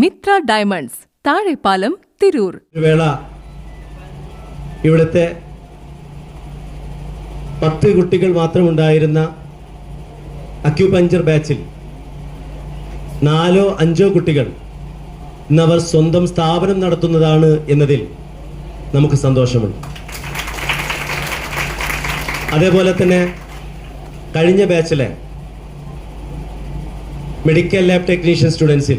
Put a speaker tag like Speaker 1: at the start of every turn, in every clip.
Speaker 1: Mitra diamonds Thazhepalam Tirur.
Speaker 2: വേള ഇവിടുത്തെ പത്ത് കുട്ടികൾ മാത്രമുണ്ടായിരുന്ന അക്യുപഞ്ചർ ബാച്ചിൽ നാലോ അഞ്ചോ കുട്ടികൾ ഇന്നവർ സ്വന്തം സ്ഥാപനം നടത്തുന്നതാണ് എന്നതിൽ നമുക്ക് സന്തോഷമുണ്ട്. അതേപോലെ തന്നെ കഴിഞ്ഞ ബാച്ചിലെ മെഡിക്കൽ ലാബ് ടെക്നീഷ്യൻ സ്റ്റുഡൻസിൽ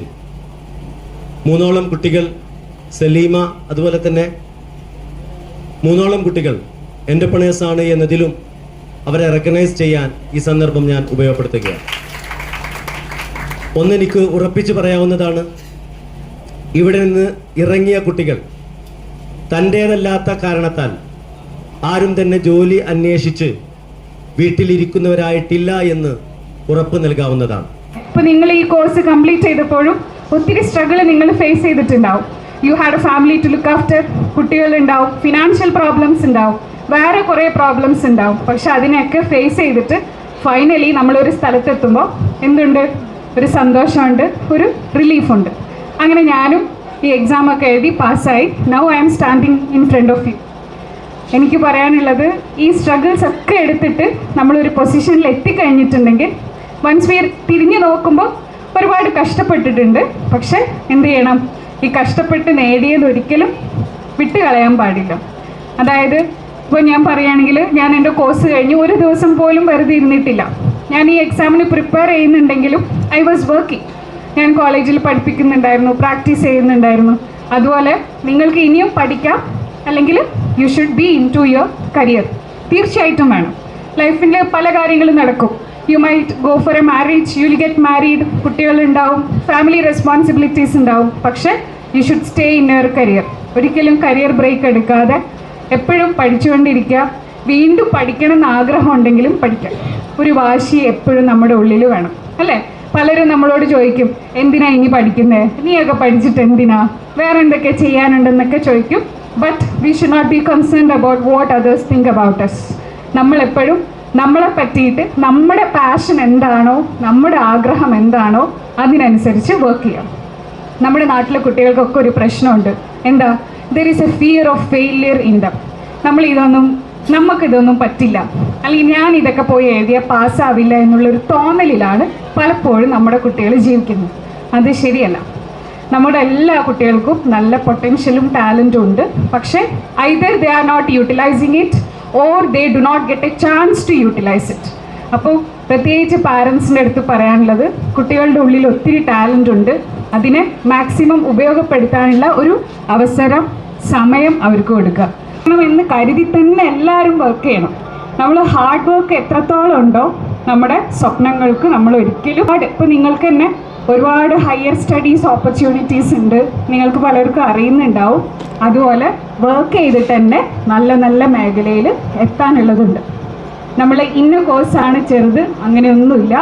Speaker 2: മൂന്നോളം കുട്ടികൾ സലീമ അതുപോലെ തന്നെ മൂന്നോളം കുട്ടികൾ എന്റർപ്രണേഴ്സ് ആണ് എന്നതിലും അവരെ റെക്കഗ്നൈസ് ചെയ്യാൻ ഈ സന്ദർഭം ഞാൻ ഉപയോഗപ്പെടുത്തുകയാണ്. ഒന്നെനിക്ക് ഉറപ്പിച്ച് പറയാവുന്നതാണ് ഇവിടെ നിന്ന് ഇറങ്ങിയ കുട്ടികൾ തന്റേതല്ലാത്ത കാരണത്താൽ ആരും തന്നെ ജോലി അന്വേഷിച്ച് വീട്ടിലിരിക്കുന്നവരായിട്ടില്ല എന്ന് ഉറപ്പ് നൽകാവുന്നതാണ്.
Speaker 3: ഇപ്പൊ നിങ്ങൾ ഈ കോഴ്സ് കംപ്ലീറ്റ് ചെയ്തപ്പോഴും ഒത്തിരി സ്ട്രഗിൾ നിങ്ങൾ ഫേസ് ചെയ്തിട്ടുണ്ടാവും. You had a family to look after കുട്ടികളുണ്ടാവും financial problems ഉണ്ടാവും വേറെ കുറേ പ്രോബ്ലംസ് ഉണ്ടാവും. പക്ഷെ അതിനെയൊക്കെ ഫേസ് ചെയ്തിട്ട് ഫൈനലി നമ്മളൊരു സ്ഥലത്തെത്തുമ്പോൾ എന്തുണ്ട്? ഒരു സന്തോഷമുണ്ട് ഒരു റിലീഫുണ്ട് അങ്ങനെ ഞാനും ഈ എക്സാം ഒക്കെ എഴുതി പാസ്സായി. Now I am standing in front of you എനിക്ക് പറയാനുള്ളത് ഈ സ്ട്രഗിൾസ് ഒക്കെ എടുത്തിട്ട് നമ്മളൊരു പൊസിഷനിൽ എത്തിക്കഴിഞ്ഞിട്ടുണ്ടെങ്കിൽ വൺസ് വീർ തിരിഞ്ഞു നോക്കുമ്പോൾ ഒരുപാട് കഷ്ടപ്പെട്ടിട്ടുണ്ട്. പക്ഷെ എന്ത് ചെയ്യണം? ഈ കഷ്ടപ്പെട്ട് നേടിയത് ഒരിക്കലും വിട്ടുകളയാൻ പാടില്ല. അതായത് ഇപ്പോൾ ഞാൻ പറയുകയാണെങ്കിൽ ഞാൻ എന്റെ കോഴ്സ് കഴിഞ്ഞ് ഒരു ദിവസം പോലും വെറുതെ ഇരുന്നിട്ടില്ല. ഞാൻ ഈ എക്സാമിന് പ്രിപ്പയർ ചെയ്യുന്നുണ്ടെങ്കിലും ഐ വാസ് വർക്കിംഗ് ഞാൻ കോളേജിൽ പഠിപ്പിക്കുന്നുണ്ടായിരുന്നു പ്രാക്ടീസ് ചെയ്യുന്നുണ്ടായിരുന്നു. അതുപോലെ നിങ്ങൾക്ക് ഇനിയും പഠിക്കാം. അല്ലെങ്കിൽ you should be in to your career തീർച്ചയായിട്ടും വേണം. ലൈഫിന്റെ പല കാര്യങ്ങളും നടക്കും. You might go for a marriage you will get married കുട്ടികളുണ്ടാവും family responsibilities ഉണ്ടാവും. പക്ഷേ you should stay in your career ഒരിക്കലും കരിയർ ബ്രേക്ക് എടുക്കാതെ എപ്പോഴും പഠിച്ചുകൊണ്ടിരിക്കുക. വീണ്ടും പഠിക്കണം എന്ന് ആഗ്രഹം ഉണ്ടെങ്കിലും പഠിക്കാം. ഒരു വാശി എപ്പോഴും നമ്മുടെ ഉള്ളിൽ വേണം. അല്ലേ? പലരും നമ്മളോട് ചോദിക്കും എന്തിനാ ഇനി പഠിക്കുന്നത് നീയൊക്കെ പഠിച്ചിട്ട് എന്തിനാ? വേറെ എന്തൊക്കെ ചെയ്യാനുണ്ടെന്നൊക്കെ ചോദിക്കും. But we should not be concerned about what others think about us നമ്മളെപ്പോഴും നമ്മളെ പറ്റിയിട്ട് നമ്മുടെ പാഷൻ എന്താണോ നമ്മുടെ ആഗ്രഹം എന്താണോ അതിനനുസരിച്ച് വർക്ക് ചെയ്യാം. നമ്മുടെ നാട്ടിലെ കുട്ടികൾക്കൊക്കെ ഒരു പ്രശ്നമുണ്ട്. എന്താ? There is a fear of failure in them നമ്മൾ ഇതൊന്നും നമുക്കിതൊന്നും പറ്റില്ല. അല്ലെങ്കിൽ ഞാൻ ഇതൊക്കെ പോയി എഴുതിയാൽ പാസ്സാവില്ല എന്നുള്ളൊരു തോന്നലിലാണ് പലപ്പോഴും നമ്മുടെ കുട്ടികൾ ജീവിക്കുന്നത്. അത് ശരിയല്ല. നമ്മുടെ എല്ലാ കുട്ടികൾക്കും നല്ല പൊട്ടൻഷ്യലും ടാലന്റും ഉണ്ട്. പക്ഷേ either they are not utilising it or they do not get a chance to utilise it അപ്പോൾ പ്രത്യേകിച്ച് പാരൻസിന്റെ അടുത്ത് പറയാനുള്ളത് കുട്ടികളുടെ ഉള്ളിൽ ഒത്തിരി ടാലന്റ് ഉണ്ട്. അതിനെ മാക്സിമം ഉപയോഗപ്പെടുത്താനുള്ള ഒരു അവസരം സമയം അവർക്ക് കൊടുക്കുക. എന്ന് കരുതി തന്നെ എല്ലാവരും വർക്ക് ചെയ്യണം. നമ്മൾ ഹാർഡ് വർക്ക് എത്രത്തോളം ഉണ്ടോ നമ്മുടെ സ്വപ്നങ്ങൾക്ക് നമ്മൾ ഒരിക്കലും ഇപ്പോൾ നിങ്ങൾക്ക് തന്നെ ഒരുപാട് ഹയർ സ്റ്റഡീസ് ഓപ്പർച്യൂണിറ്റീസ് ഉണ്ട്. നിങ്ങൾക്ക് പലർക്കും അറിയുന്നുണ്ടാവും. അതുപോലെ വർക്ക് ചെയ്തിട്ട് തന്നെ നല്ല നല്ല മേഖലയിൽ എത്താനുള്ളതുണ്ട്. നമ്മൾ ഇന്ന കോഴ്സാണ് ചെറുത് അങ്ങനെയൊന്നുമില്ല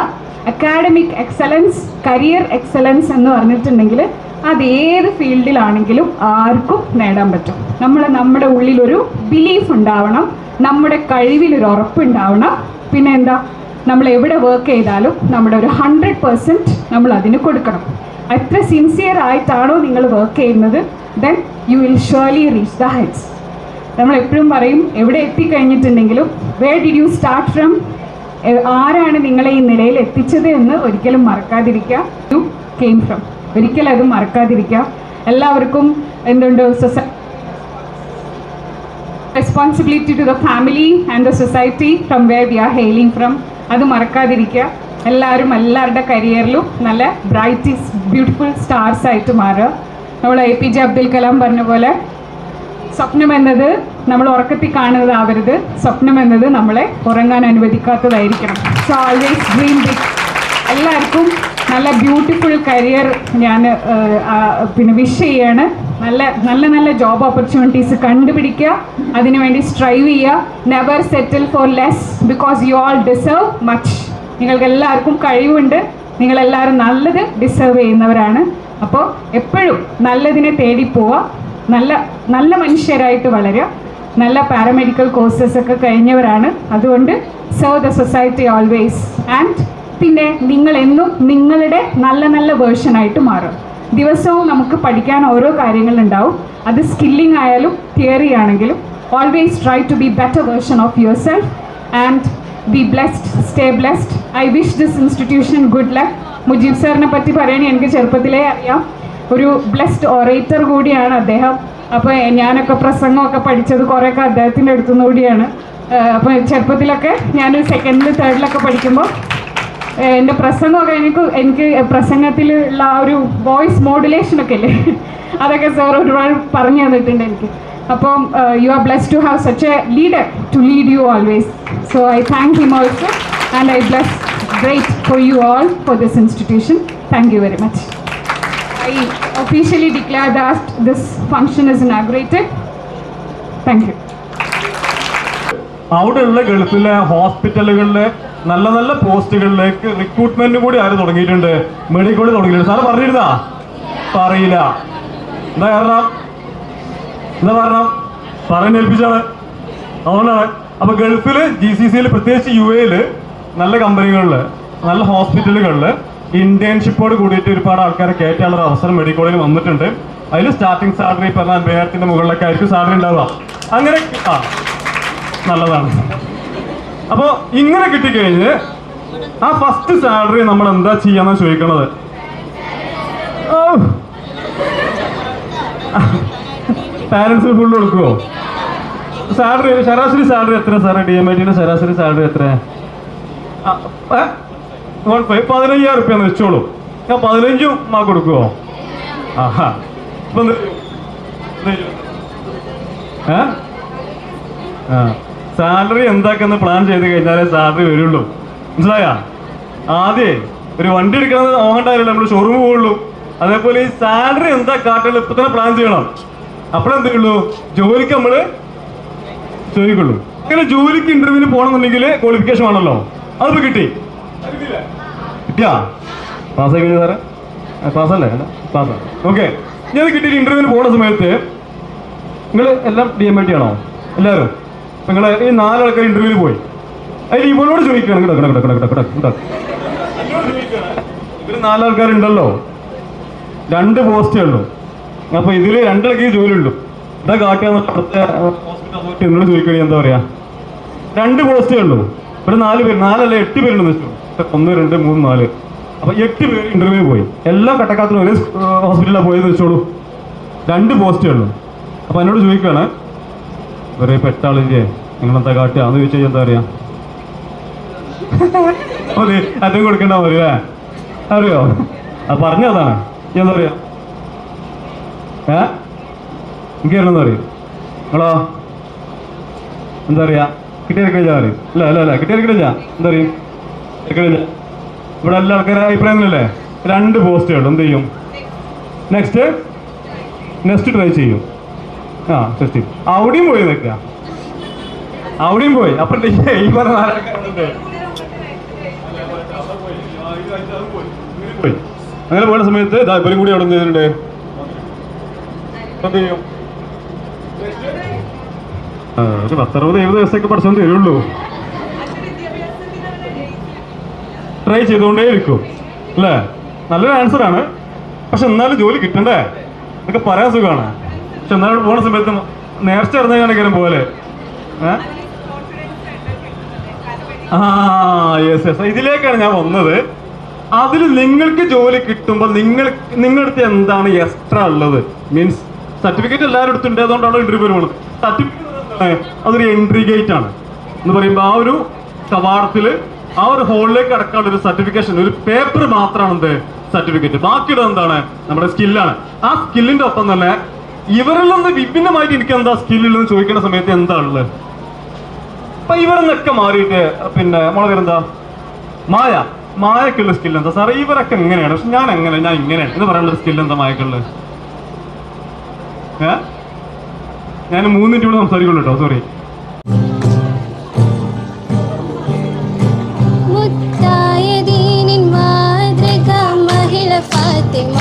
Speaker 3: അക്കാഡമിക് എക്സലൻസ് കരിയർ എക്സലൻസ് എന്ന് പറഞ്ഞിട്ടുണ്ടെങ്കിൽ അത് ഏത് ഫീൽഡിലാണെങ്കിലും ആർക്കും നേടാൻ പറ്റും. നമ്മൾ നമ്മുടെ ഉള്ളിലൊരു ബിലീഫ് ഉണ്ടാവണം. നമ്മുടെ കഴിവിലൊരു ഉറപ്പുണ്ടാവണം പിന്നെ എന്താ? നമ്മൾ എവിടെ വർക്ക് ചെയ്താലും നമ്മുടെ ഒരു ഹൺഡ്രഡ് പെർസെന്റ് നമ്മൾ അതിന് കൊടുക്കണം. എത്ര സിൻസിയർ ആയിട്ടാണോ നിങ്ങൾ വർക്ക് ചെയ്യുന്നത് then you will surely reach the heights നമ്മൾ എപ്പോഴും പറയും എവിടെ എത്തിക്കഴിഞ്ഞിട്ടുണ്ടെങ്കിലും where did you start from ആരാണ് നിങ്ങളെ ഈ നിലയിൽ എത്തിച്ചത് എന്ന് ഒരിക്കലും മറക്കാതിരിക്കുക. യു കെയിം ഫ്രം ഒരിക്കലും അത് മറക്കാതിരിക്കുക. എല്ലാവർക്കും എന്തുണ്ട് സൊസ responsibility to the family and the society from where we are hailing from അത് മറക്കാതിരിക്കുക. എല്ലാവരും എല്ലാവരുടെ കരിയറിലും നല്ല ബ്രൈറ്റിസ് ബ്യൂട്ടിഫുൾ സ്റ്റാർസ് ആയിട്ട് മാറുക. നമ്മൾ A P J Abdul Kalam പറഞ്ഞ പോലെ സ്വപ്നം എന്നത് നമ്മൾ ഉറക്കത്തിൽ കാണുന്നതാവരുത്. സ്വപ്നം എന്നത് നമ്മളെ ഉറങ്ങാൻ അനുവദിക്കാത്തതായിരിക്കണം. സോ ഓൾവേസ് ഡ്രീം ബിഗ് എല്ലാവർക്കും നല്ല ബ്യൂട്ടിഫുൾ കരിയർ ഞാൻ പിന്നെ വിഷ് ചെയ്യാണ്. നല്ല നല്ല നല്ല ജോബ് ഓപ്പർച്യൂണിറ്റീസ് കണ്ടുപിടിക്കുക. അതിനുവേണ്ടി സ്ട്രൈവ് ചെയ്യുക. Never settle for less because you all deserve much നിങ്ങൾക്ക് എല്ലാവർക്കും കഴിവുണ്ട്. നിങ്ങളെല്ലാവരും നല്ലത് ഡിസേർവ് ചെയ്യുന്നവരാണ്. അപ്പോൾ എപ്പോഴും നല്ലതിനെ തേടി പോവുക. നല്ല നല്ല മനുഷ്യരായിട്ട് വളരുക. നല്ല പാരാമെഡിക്കൽ കോഴ്സസ് ഒക്കെ കഴിഞ്ഞവരാണ്. അതുകൊണ്ട് serve the society always and പിന്നെ നിങ്ങൾ എന്നും നിങ്ങളുടെ നല്ല നല്ല വേർഷനായിട്ട് മാറും ദിവസവും നമുക്ക് പഠിക്കാൻ ഓരോ കാര്യങ്ങളുണ്ടാവും. അത് സ്കില്ലിംഗ് ആയാലും തിയറി ആണെങ്കിലും always try to be better version of your self and be blessed stay blessed I wish this institution good luck Mujeeb സാറിനെ പറ്റി പറയണേ എനിക്ക് ചെറുപ്പത്തിലേ അറിയാം. ഒരു ബ്ലെസ്ഡ് ഓറേറ്റർ കൂടിയാണ് അദ്ദേഹം. അപ്പോൾ ഞാനൊക്കെ പ്രസംഗമൊക്കെ പഠിച്ചത് കുറേയൊക്കെ അദ്ദേഹത്തിന്റെ അടുത്തുനിന്ന് കൂടിയാണ്. അപ്പോൾ ചെറുപ്പത്തിലൊക്കെ ഞാൻ സെക്കൻഡിൽ തേർഡിലൊക്കെ പഠിക്കുമ്പോൾ എന്റെ പ്രസംഗമൊക്കെ എനിക്ക് എനിക്ക് പ്രസംഗത്തിലുള്ള ആ ഒരു വോയിസ് മോഡുലേഷനൊക്കെ ഇല്ലേ? അതൊക്കെ സാർ ഒരുപാട് പറഞ്ഞു തന്നിട്ടുണ്ട് എനിക്ക്. അപ്പോൾ you are bless to have such a leader to lead you always so I thank him also and I bless great for you all for this institution thank you very much I officially declare that this function is inaugurated thank you
Speaker 4: അവിടെയുള്ള ഗൾഫിലെ ഹോസ്പിറ്റലുകളിലെ നല്ല നല്ല പോസ്റ്റുകളിലേക്ക് recruitment കൂടി ആര് തുടങ്ങിയിട്ടുണ്ട്? Medical തുടങ്ങിയിട്ടുണ്ട്. Sir പറഞ്ഞിരുന്നാ? പറയില്ല. എന്താ കാരണം? എന്താ കാരണം? സാറിനെ ഏൽപ്പിച്ചാണ്. അതുകൊണ്ടാണ്. അപ്പൊ ഗൾഫിൽ ജി സി സിയിൽ പ്രത്യേകിച്ച് യു എയിൽ നല്ല കമ്പനികളിൽ നല്ല ഹോസ്പിറ്റലുകളിൽ ഇന്റേൺഷിപ്പോട് കൂടിയിട്ട് ഒരുപാട് ആൾക്കാരെ കയറ്റാനുള്ള ഒരു അവസരം മെഡിക്കോളിൽ വന്നിട്ടുണ്ട്. അതിൽ സ്റ്റാർട്ടിംഗ് സാലറി പറഞ്ഞ അദ്ദേഹത്തിന്റെ മുകളിലൊക്കെ ആയിരിക്കും സാലറി ഉണ്ടാവുക. അങ്ങനെ ആ നല്ലതാണ്. അപ്പോൾ ഇങ്ങനെ കിട്ടിക്കഴിഞ്ഞ് ആ ഫസ്റ്റ് സാലറി നമ്മൾ എന്താ ചെയ്യാന്നാ ചോദിക്കണത്? ഓ പാരൻസ് ഫുള്ള് കൊടുക്കുമോ സാലറി ശരാശരി സാലറി എത്ര സാറേ? ഡി എം ഐ ടിയുടെ ശരാശരി സാലറി എത്ര പതിനയ്യായിരം റുപ്യ എന്ന് വെച്ചോളൂ. ഞാൻ പതിനഞ്ചും മാർക്ക് കൊടുക്കുമോ ആഹാ? ഏ? ആ. സാലറി എന്താക്കെന്ന് പ്ലാൻ ചെയ്ത് കഴിഞ്ഞാലേ സാലറി വരുള്ളൂ. മനസ്സിലായ? ആദ്യേ ഒരു വണ്ടി എടുക്കണമെന്ന് നോക്കണ്ടാവില്ല നമ്മൾ ഷോറൂം പോകുള്ളൂ അതേപോലെ ഈ സാലറി എന്താ കാട്ടുകൾ ഇപ്പൊ തന്നെ പ്ലാൻ ചെയ്യണം. അപ്പോഴെന്തേ ഉള്ളൂ ജോലിക്ക് നമ്മൾ ചോദിക്കുള്ളൂ അങ്ങനെ ജോലിക്ക് ഇന്റർവ്യൂവിന് പോകണമെന്നുണ്ടെങ്കിൽ ക്വാളിഫിക്കേഷൻ ആണല്ലോ അതിപ്പോ കിട്ടി. കിട്ടിയാ? പാസ്സായി കഴിഞ്ഞു സാറേ. പാസ്സല്ലേ പാസ്സാ ഓക്കെ ഞാൻ കിട്ടിയിട്ട് ഇന്റർവ്യൂവിന് പോണ സമയത്ത് നിങ്ങൾ എല്ലാം ഡി എം ഐ ടി ആണോ? എല്ലാവരും? നിങ്ങൾ ഈ നാലാൾക്കാർ ഇന്റർവ്യൂവിൽ പോയി അതിൽ ഇവനോട് ചോദിക്കുകയാണ് കിടക്കണം കിടക്കണം കിടക്കണം കിടക്കണം ഇവർ നാലാൾക്കാരുണ്ടല്ലോ രണ്ട് പോസ്റ്റേ ഉള്ളൂ അപ്പൊ ഇതിൽ രണ്ടാൾക്ക് ജോലി ഉള്ളൂ ഇതാ കാട്ടിയാന്ന് എന്നോട് ചോദിക്കണേ എന്താ പറയാ രണ്ട് പോസ്റ്റേ ഉള്ളൂ ഇവിടെ നാല് പേര് നാലല്ല എട്ട് പേരുണ്ടെന്ന് ഒന്ന് രണ്ട് മൂന്ന് നാല് അപ്പൊ എട്ട് പേര് ഇന്റർവ്യൂ പോയി എല്ലാം കട്ടക്കാത്തിന് ഒരേ ഹോസ്പിറ്റലിലാണ് പോയെന്ന് വെച്ചോളൂ രണ്ട് പോസ്റ്റേ ഉള്ളൂ അപ്പൊ എന്നോട് ചോദിക്കുകയാണ് വെറുതെ പെട്ടാളില്ലേ നിങ്ങളെന്താ കാട്ടുക അന്ന് ചോദിച്ചാൽ എന്താ പറയാ? അതെ അതും കൊടുക്കണ്ട മതി അല്ലേ? അറിയോ? അത് പറഞ്ഞതാണ് എന്താ പറയാ? ഏ? എനിക്ക് എന്താ അറിയും നിങ്ങളോ എന്താ പറയാ? കിട്ടിയെടുക്കില്ല പറയും. അല്ല അല്ല അല്ല കിട്ടിയെടുക്കില്ല എന്താ പറയും? എടുക്കണില്ല ഇവിടെ എല്ലാ ആൾക്കാരും അഭിപ്രായങ്ങളല്ലേ? രണ്ട് പോസ്റ്റേ ഉള്ളൂ എന്ത് ചെയ്യും? നെക്സ്റ്റ് നെക്സ്റ്റ് ട്രൈ ചെയ്യും. ആ ചെയ്യും അവിടെയും പോയി നിൽക്കുക അവിടെയും പോയി. അപ്പൊ ഈ പറഞ്ഞ അങ്ങനെ പോയ സമയത്ത് ഇവരും കൂടി അവിടെ ചെയ്തിട്ടുണ്ട് ഒരു പത്തറുപത് എഴുപത് ദിവസമൊക്കെ പഠിച്ചോണ്ട് തരുള്ളൂ ട്രൈ ചെയ്തുകൊണ്ടേ ഇരിക്കും. അല്ലേ? നല്ലൊരു ആൻസർ ആണ്. പക്ഷെ എന്നാലും ജോലി കിട്ടണ്ടേ? എന്നൊക്കെ പറയാൻ സുഖമാണ്. പക്ഷെ എന്നാലും പോണ സമയത്ത് നേർച്ച ഇറങ്ങാനെങ്കിലും പോലെ. ആ യെസ് യെസ് ഇതിലേക്കാണ് ഞാൻ വന്നത്. അതിൽ നിങ്ങൾക്ക് ജോലി കിട്ടുമ്പോൾ നിങ്ങൾ നിങ്ങളുടെ അടുത്ത് എന്താണ് എക്സ്ട്രാ ഉള്ളത്? മീൻസ് സർട്ടിഫിക്കറ്റ് എല്ലാവരും അടുത്തുണ്ട്. അതുകൊണ്ടാണ് ഇന്റർവ്യൂ പോകുന്നത് സർട്ടിഫിക്കറ്റ് അതൊരു എൻട്രി ഗേറ്റ് ആണ്. എന്ന് പറയുമ്പോൾ ആ ഒരു കവാടത്തിൽ ആ ഒരു ഹോളിലേക്ക് അടക്കാനുള്ള ഒരു സർട്ടിഫിക്കേഷൻ ഒരു പേപ്പർ മാത്രമാണ് എന്ത്? സർട്ടിഫിക്കറ്റ് ബാക്കിയുള്ളത് എന്താണ്? നമ്മുടെ സ്കില്ലാണ് ആ സ്കില്ലിന്റെ ഒപ്പം തന്നെ ഇവരിൽ നിന്ന് വിഭിന്നമായിട്ട് എനിക്ക് എന്താ സ്കില്ലുള്ളതെന്ന് ചോദിക്കുന്ന സമയത്ത് എന്താ ഉള്ളത് അപ്പൊ ഇവരെന്നൊക്കെ മാറിയിട്ട് പിന്നെ മോളെ പേരെന്താ? മായ. മായക്കുള്ള സ്കില്ല് എന്താ? സാറേ ഇവരൊക്കെ എങ്ങനെയാണ് പക്ഷെ ഞാൻ എങ്ങനെ ഞാൻ ഇങ്ങനെ എന്ന് പറയാനുള്ള സ്കില്ല് എന്താ മായക്കുള്ളത് ഏ? ഞാൻ മൂന്ന് മിനിറ്റ് കൂടെ സംസാരിക്കുള്ളൂ കേട്ടോ സോറി
Speaker 5: മുത്തായ ദീനിൻ മാതൃക മഹിള ഫാത്തിമ.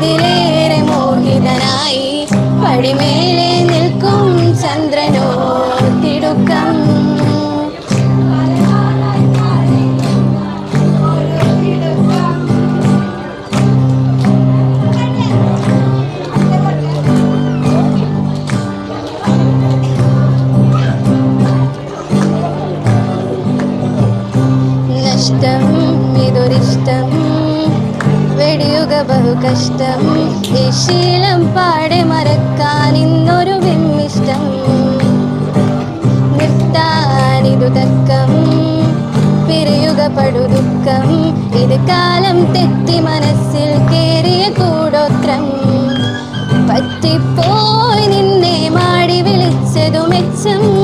Speaker 5: അതിലേറെ മോഹിതനായി പടിമേലെ വെടിയുക ബഹു കഷ്ടം. ഈ ശീലം പാടെ മറക്കാൻ ഇന്നൊരു വിമ്മിഷ്ടം. നിർത്താനിതു തക്കം പിരിയുക പടു ദുഃഖം. ഇത് കാലം തെറ്റി മനസ്സിൽ കേറിയ കൂടോത്രം. പറ്റിപ്പോയി നിന്നെ മാടി വിളിച്ചതു മെച്ചം.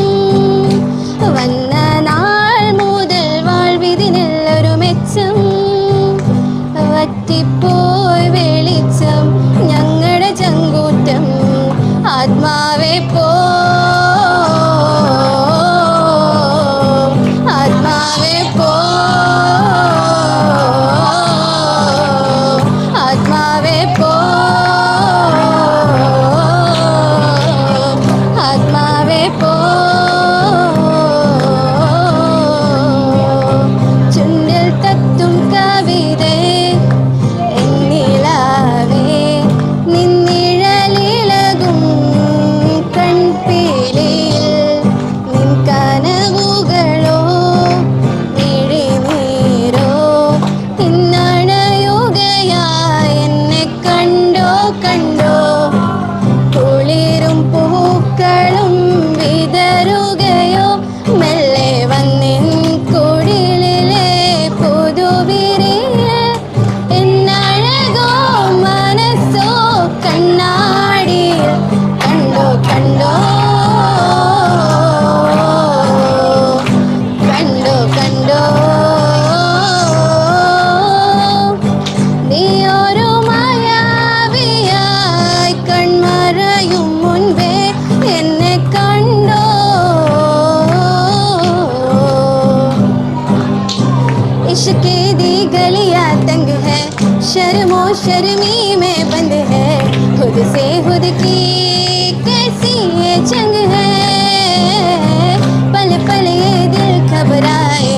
Speaker 5: इश्क दी गलियाँ तंग है। शर्मो शर्मी में बंद है। खुद से खुद की कैसी ये जंग है। पल पल ये दिल घबराए,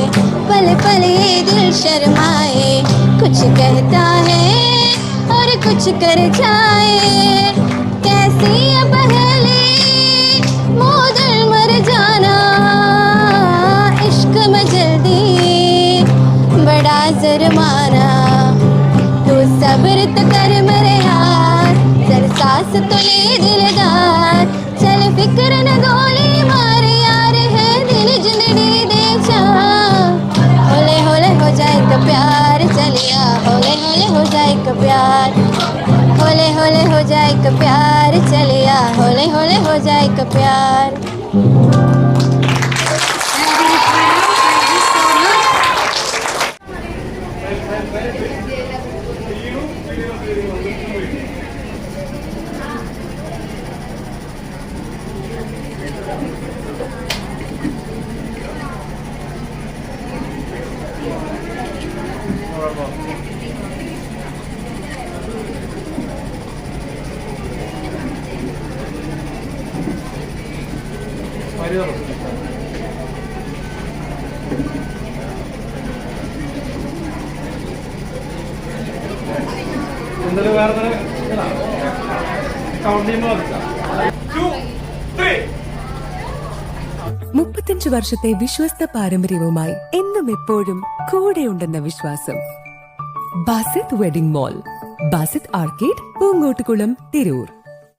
Speaker 5: पल पल ये दिल शर्माए। कुछ कहता है और कुछ कर जाए। प्यार चलिया होले होले हो जाए प्यार।
Speaker 4: എന്തായാലും വേറെ കൗണ്ട് ചെയ്യുമ്പോൾ
Speaker 6: മുപ്പത്തഞ്ച് വർഷത്തെ വിശ്വസ്ത പാരമ്പര്യവുമായി എന്നും എപ്പോഴും കൂടെയുണ്ടെന്ന വിശ്വാസം. Basith wedding mall Basith arcade Poongottukulam Tirur.